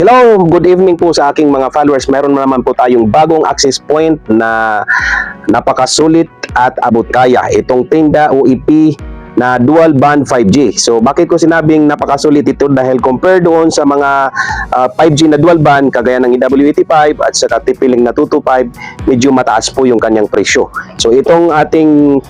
Hello, good evening po sa aking mga followers. Meron naman po tayong bagong access point na napakasulit at abot kaya. Itong tinda OEP na dual band 5G. So bakit ko sinabing napakasulit ito dahil compare doon sa mga ah, 5G na dual band kagaya ng EWT5 at sa tipiling na 225 medyo mataas po yung kanyang presyo. So itong ating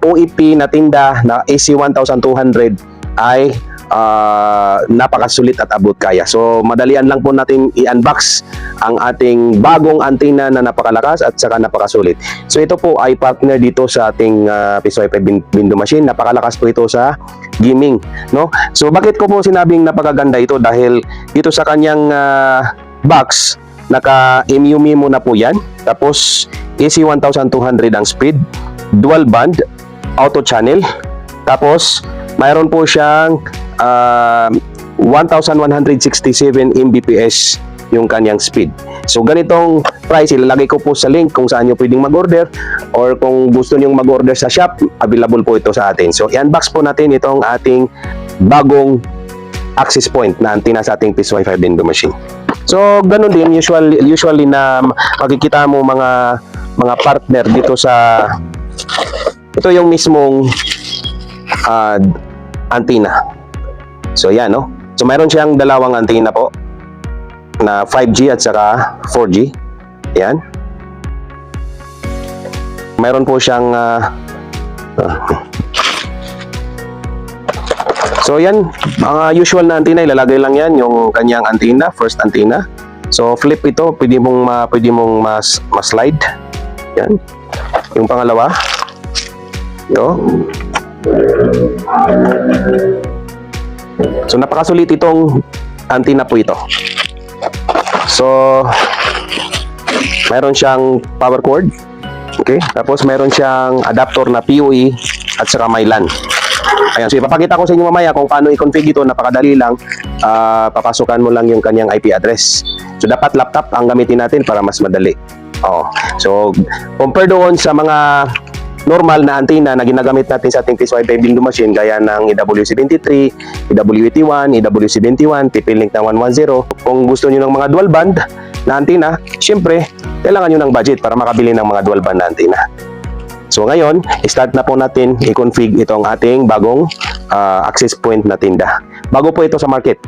OEP na tinda na AC1200 ay ah, napakasulit at abot kaya. So madalian lang po natin i-unbox ang ating bagong antena na napakalakas at saka napakasulit. So ito po ay partner dito sa ating uh, PSY 5 bin- window machine. Napakalakas po ito sa gaming, no? So bakit ko po sinabing napakaganda ito dahil dito sa kanyang ah, box naka MU Mimo na po 'yan. Tapos AC1200 ang speed, dual band, auto channel. Tapos mayroon po siyang ah, 1167 Mbps yung kanyang speed. So ganitong price ilalagay ko po sa link kung saan nyo pwedeng mag-order or kung gusto nyo mag-order sa shop, available po ito sa atin. So i-unbox po natin itong ating bagong access point na antenna sa ating PIS Wi-Fi window machine. So ganun din usually usually na makikita mo mga mga partner dito sa ito yung mismong ah, antenna. So yan no. So mayroon siyang dalawang antenna po na 5G at saka 4G. Yan. Mayroon po siyang ah, ah. So yan, mga usual na antenna ilalagay lang yan yung kanyang antenna, first antenna. So flip ito, pwede mong ma, pwede mong mas ma-slide. Yan. Yung pangalawa. Ito. So napakasulit itong antenna po ito. So mayroon siyang power cord. Okay? Tapos mayroon siyang adapter na PoE at saka may LAN. Ayan, so ipapakita ko sa inyo mamaya kung paano i-configure ito, napakadali lang. Ah, papasukan mo lang yung kanyang IP address. So dapat laptop ang gamitin natin para mas madali. Oh. So compare doon sa mga normal na antenna na ginagamit natin sa ating PSY window machine gaya ng EW73, EWT1, EW71, TP-Link na 110. Kung gusto niyo ng mga dual band na antenna, syempre, kailangan niyo ng budget para makabili ng mga dual band na antenna. So ngayon, start na po natin i-config itong ating bagong ah, access point na tinda. Bago po ito sa market.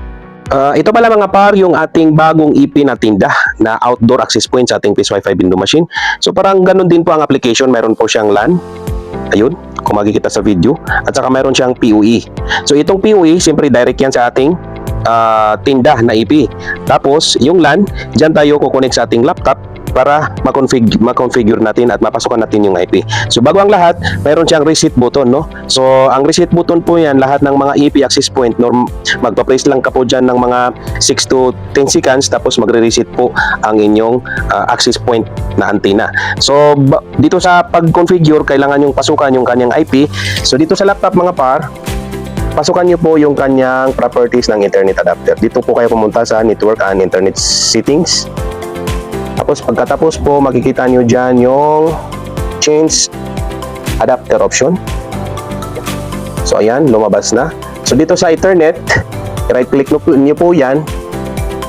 Ah, ito pala mga par yung ating bagong EP na tinda na outdoor access point sa ating PIS Wi-Fi window machine. So parang ganun din po ang application. Meron po siyang LAN. Ayun, kung makikita sa video. At saka meron siyang PoE. So itong PoE, siyempre direct yan sa ating ah, tinda na EP. Tapos yung LAN, dyan tayo kukunik sa ating laptop para ma-config ma-configure natin at mapasukan natin yung IP. So bago ang lahat, mayroon siyang reset button, no? So ang reset button po yan, lahat ng mga EP access point, norm, magpa-place lang ka po dyan ng mga 6 to 10 seconds tapos magre-reset po ang inyong ah, access point na antenna. So dito sa pag-configure, kailangan yung pasukan yung kanyang IP. So dito sa laptop mga par, pasukan niyo po yung kanyang properties ng internet adapter. Dito po kayo pumunta sa network and internet settings. Tapos pagkatapos po makikita nyo dyan yung change adapter option. So ayan, lumabas na. So dito sa Ethernet, right click nyo po, yan.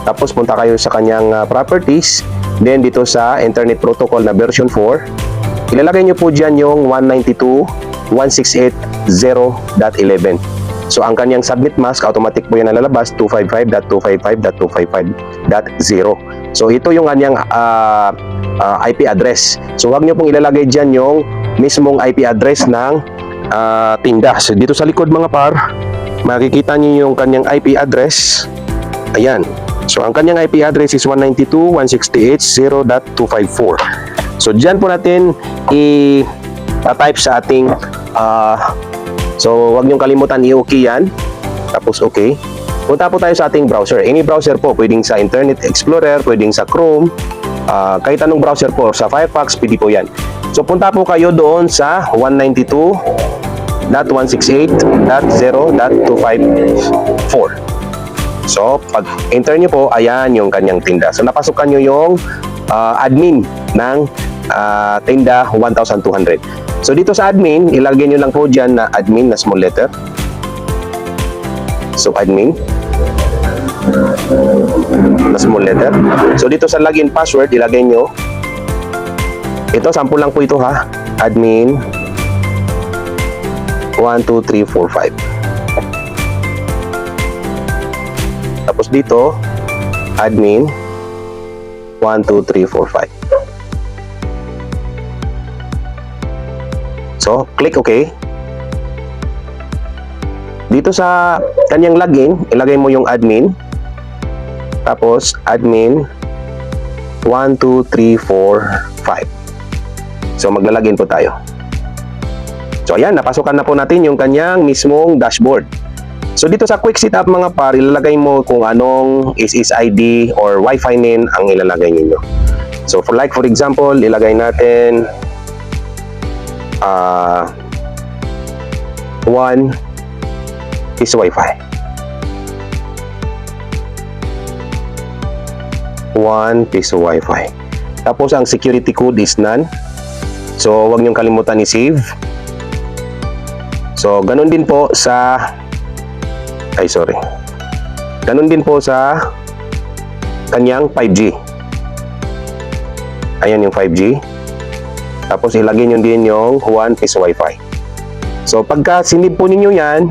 Tapos punta kayo sa kanyang ah, properties. Then dito sa Internet Protocol na version 4, ilalagay nyo po dyan yung 192.168.0.11. So ang kanyang submit mask, automatic po yan nalalabas 255.255.255.0. So ito yung kanyang ah, ah, IP address. So wag nyo pong ilalagay dyan yung mismong IP address ng ah, tinda. So dito sa likod mga par, makikita nyo yung kanyang IP address. Ayan. So ang kanyang IP address is 192.168.0.254. So dyan po natin i-type sa ating ah, So, wag niyong kalimutan i-okay yan. Tapos, okay. Punta po tayo sa ating browser. Any browser po, pwedeng sa Internet Explorer, pwedeng sa Chrome, ah, kahit anong browser po, sa Firefox, pwede po yan. So, punta po kayo doon sa 192.168.0.254. So, pag enter nyo po, ayan yung kanyang tinda. So, napasukan nyo yung ah, admin ng ah, tinda 1,200. So dito sa admin, ilagay nyo lang po dyan na admin na small letter. So admin. small letter. So dito sa login password, ilagay nyo. Ito, sample lang po ito ha. Admin 1, 2, 3, 4, 5. Tapos dito, admin 1, So, click OK. Dito sa kanyang login, ilagay mo yung admin. Tapos, admin 1, 2, 3, 4, 5. So, maglalagin po tayo. So, ayan, napasukan na po natin yung kanyang mismong dashboard. So, dito sa quick setup mga par, ilalagay mo kung anong SSID or Wi-Fi name ang ilalagay ninyo. So, for like, for example, ilagay natin ah 1 is Wi-Fi. 1 piso Wi-Fi. Tapos ang security code is none. So, huwag niyong kalimutan i-save. So, ganun din po sa ay sorry. Ganun din po sa kanyang 5G. Ayan yung 5G. Tapos ilagay nyo din yung 1 piso Wi-Fi. So, pagka sinib po ninyo yan,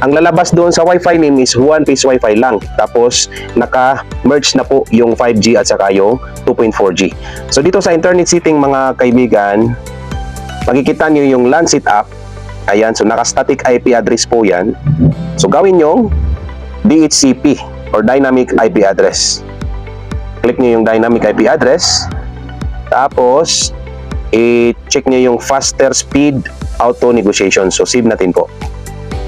ang lalabas doon sa Wi-Fi name is 1 piece Wi-Fi lang. Tapos naka-merge na po yung 5G at saka yung 2.4G. So dito sa internet setting mga kaibigan, makikita nyo yung LAN setup. Ayan, so naka-static IP address po yan. So gawin nyo DHCP or Dynamic IP Address. Click nyo yung Dynamic IP Address. Tapos, i-check nyo yung faster speed auto negotiation. So save natin po.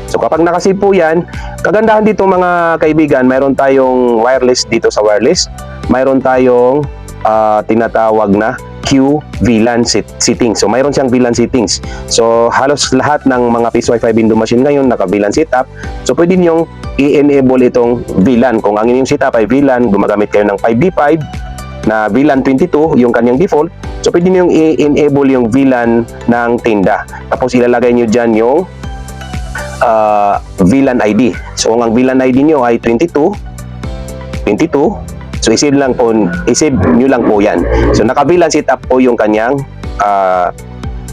So kapag nakasave po yan, kagandahan dito mga kaibigan, mayroon tayong wireless dito sa wireless. Mayroon tayong ah, tinatawag na Q VLAN set setting. So mayroon siyang VLAN settings. So halos lahat ng mga Peace Wi-Fi window machine ngayon naka VLAN setup. So pwede niyong i-enable itong VLAN. Kung ang inyong setup ay VLAN, gumagamit kayo ng 5V5 na VLAN 22, yung kanyang default. So pwede niyong i-enable yung VLAN ng tinda. Tapos ilalagay niyo dyan yung uh, VLAN ID. So ang VLAN ID nyo ay 22, 22, so isave lang po, isave nyo lang po yan. So naka-VLAN setup po yung kanyang uh,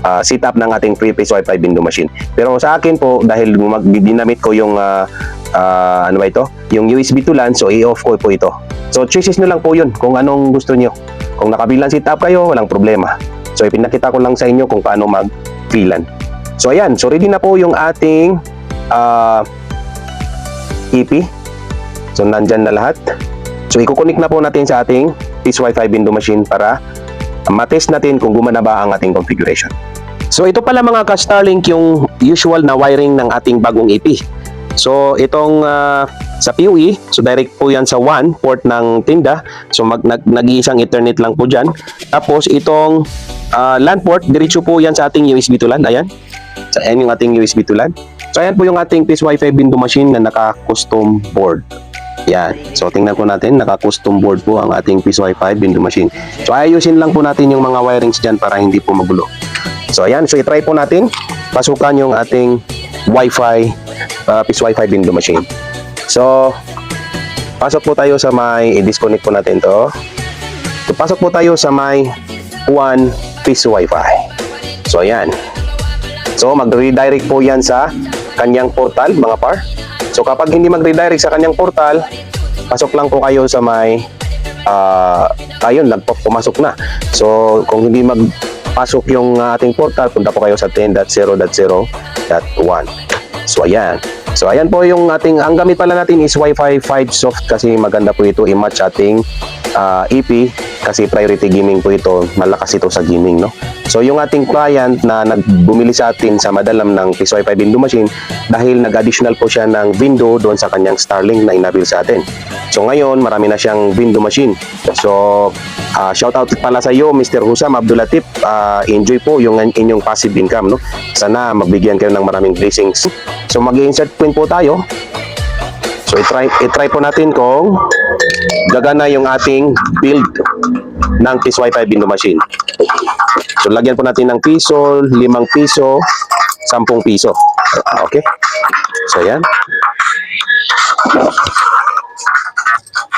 uh, setup ng ating prepaid Wi-Fi window machine. Pero sa akin po, dahil dinamit ko yung uh, uh, ano ba ito? Yung USB to LAN, so i-off ko po ito. So choices nyo lang po yun kung anong gusto nyo. Kung naka-VLAN setup kayo, walang problema. So ipinakita ko lang sa inyo kung paano mag-VLAN. So ayan, so ready na po yung ating uh, EP. So nandyan na lahat. So i-connect na po natin sa ating Peace Wi-Fi window machine para matest natin kung gumana ba ang ating configuration. So ito pala mga ka-Starlink yung usual na wiring ng ating bagong EP. So itong ah, sa PUE, so direct po yan sa one port ng tinda. So mag, nag, nag-iisang Ethernet lang po dyan. Tapos itong ah, LAN port, diretso po yan sa ating USB to LAN. Ayan. So ayan yung ating USB to LAN. So ayan po yung ating Peace Wi-Fi window machine na naka-custom board. Yan. So tingnan po natin, naka-custom board po ang ating Peace Wi-Fi window machine. So ayusin lang po natin yung mga wirings dyan para hindi po magulo. So ayan, so i-try po natin. Pasukan yung ating Wi-Fi, uh, Peace Wi-Fi window machine. So, pasok po tayo sa may, i-disconnect po natin to. So, pasok po tayo sa may one Peace Wi-Fi. So ayan. So mag-redirect po yan sa kanyang portal mga par. So kapag hindi mag-redirect sa kanyang portal, pasok lang po kayo sa may ah ayun, nagpo- pumasok na. So kung hindi magpasok yung ating portal, punta po kayo sa 10.0.0.1. So ayan. So ayan po yung ating, ang gamit pala natin is Wi-Fi 5 soft kasi maganda po ito i-match ating ah, EP kasi priority gaming po ito, malakas ito sa gaming, no? So yung ating client na nagbumili sa atin sa madalam ng Peace Wi-Fi window machine dahil nag-additional po siya ng window doon sa kanyang Starlink na inabil sa atin. So ngayon, marami na siyang window machine. So ah, shout out pala sa iyo Mr. Husam Abdul Latif. Ah, enjoy po yung inyong passive income, no? Sana magbigyan kayo ng maraming blessings. So mag-insert pin po tayo. So i-try, i-try po natin kung gagana yung ating build ng Peace Wi-Fi window machine. So lagyan po natin ng piso, limang piso, sampung piso. Okay? So yan.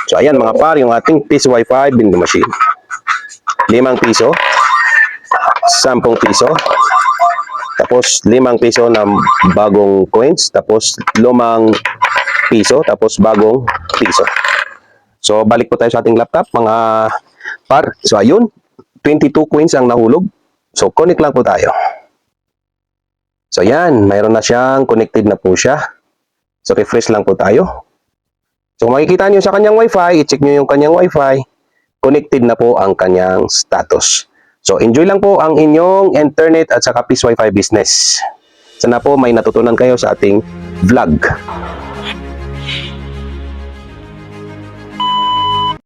So ayan mga par, yung ating piece Wi-Fi vending machine. Limang piso, sampung piso, tapos limang piso na bagong coins, tapos lumang piso, tapos bagong piso. So balik po tayo sa ating laptop mga par. So ayun, 22 coins ang nahulog. So connect lang po tayo. So yan, mayroon na siyang connected na po siya. So refresh lang po tayo. So makikita niyo sa kanyang wifi, i-check niyo yung kanyang wifi, connected na po ang kanyang status. So enjoy lang po ang inyong internet at saka Peace Wi-Fi business. Sana po may natutunan kayo sa ating vlog.